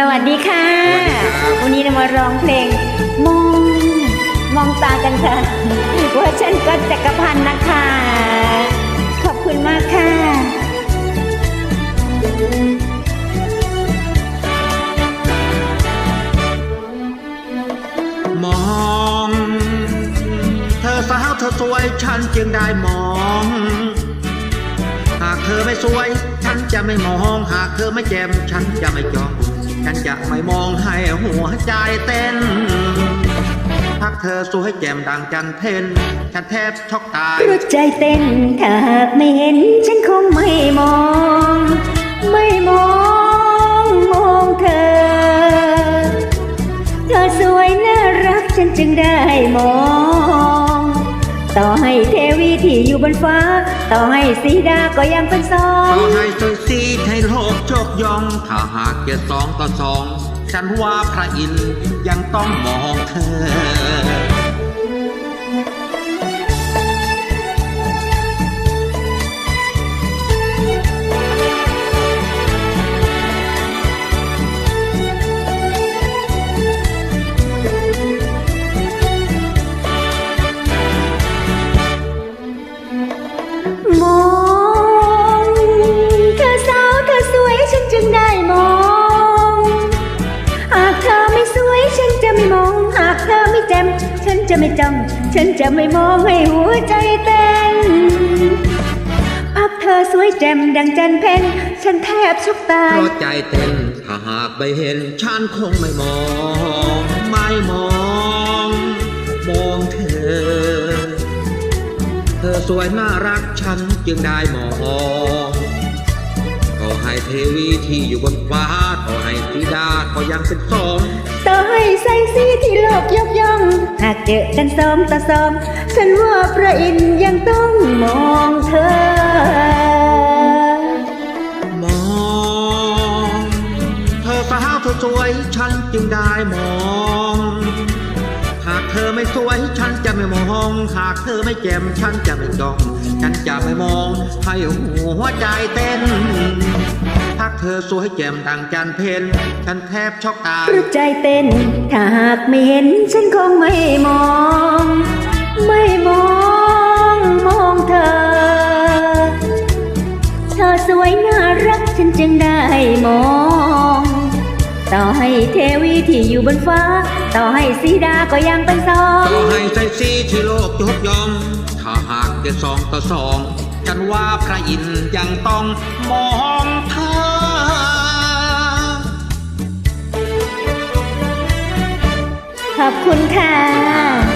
สวัสดีค่ะสวัสดีครับวันนี้เรามาร้องเพลง มอง มองตากันค่ะเวอร์ชันก็จักรพันธ์นะคะ ขอบคุณมากค่ะมองเธอสาวเธอสวยฉันจึงได้มอง หากเธอไม่สวย ฉันจะไม่มอง หากเธอไม่แจ่มฉันจะไม่จ้อง ฉันจะไม่มองให้หัวใจเต้นหากเธอสวยแจ่มดังจันเพ็ญฉันแทบช็อกตายรู้ใจเต้นถ้าหากไม่เห็น ฉันคงไม่มอง ไม่มองมองเธอ เธอสวยน่ารักฉันจึงได้มอง ต่อให้เทวีที่อยู่บนฟ้า ต่อให้สีดาก็ยังเป็นสองต่อให้สวยสีให้โลกโชคยอง ถ้าหากจะสองต่อสอง ฉันว่าพระอินทร์ยังต้องมองเธอ มองเธอสาวเธอสวยฉันจึงได้มอง หากเธอไม่สวยฉันจะไม่มอง หากเธอไม่แจ่มฉันจะไม่จ้องฉันจะไม่มองให้หัวใจเต้นภาพเธอสวยแจ่มดังจันเพ็ญฉันแทบช็อกตายเพราะใจเต้นถ้าหากไปเห็นฉันคงไม่มอง สวยน่ารักฉันจึงได้มองขอให้เทวีที่อยู่บนฟ้าขอให้ธิดาก็ยังเป็นสองต่อให้ใส่สีที่โลกยกย่อง หากเจอกันซ้อมต่อซ้อมฉันว่าพระอินทร์ยังต้องมองเธอมอง เธอสาวเธอสวยฉันจึงได้มอง ม่มองหากเธอไม่แจ่มฉันจะไม่จ้อง ฉันจะไม่มองให้หัวใจเต้นหากเธอสวยแจ่มดังจันเพนฉันแทบช็อกตายรู้ใจเต้น ถ้าหากไม่เห็นฉันคงไม่มอง ไม่มองมองเธอ เธอสวยน่ารักฉันจึงได้มอง ต่อให้เทวีที่อยู่บนฟ้า ต่อให้สีดาก็ยังเป็นสองต่อให้ใจสีที่โลกยกย่องถ้าหากจะสองต่อสอง ฉันว่าพระอินทร์ยังต้องมองเธอขอบคุณค่ะ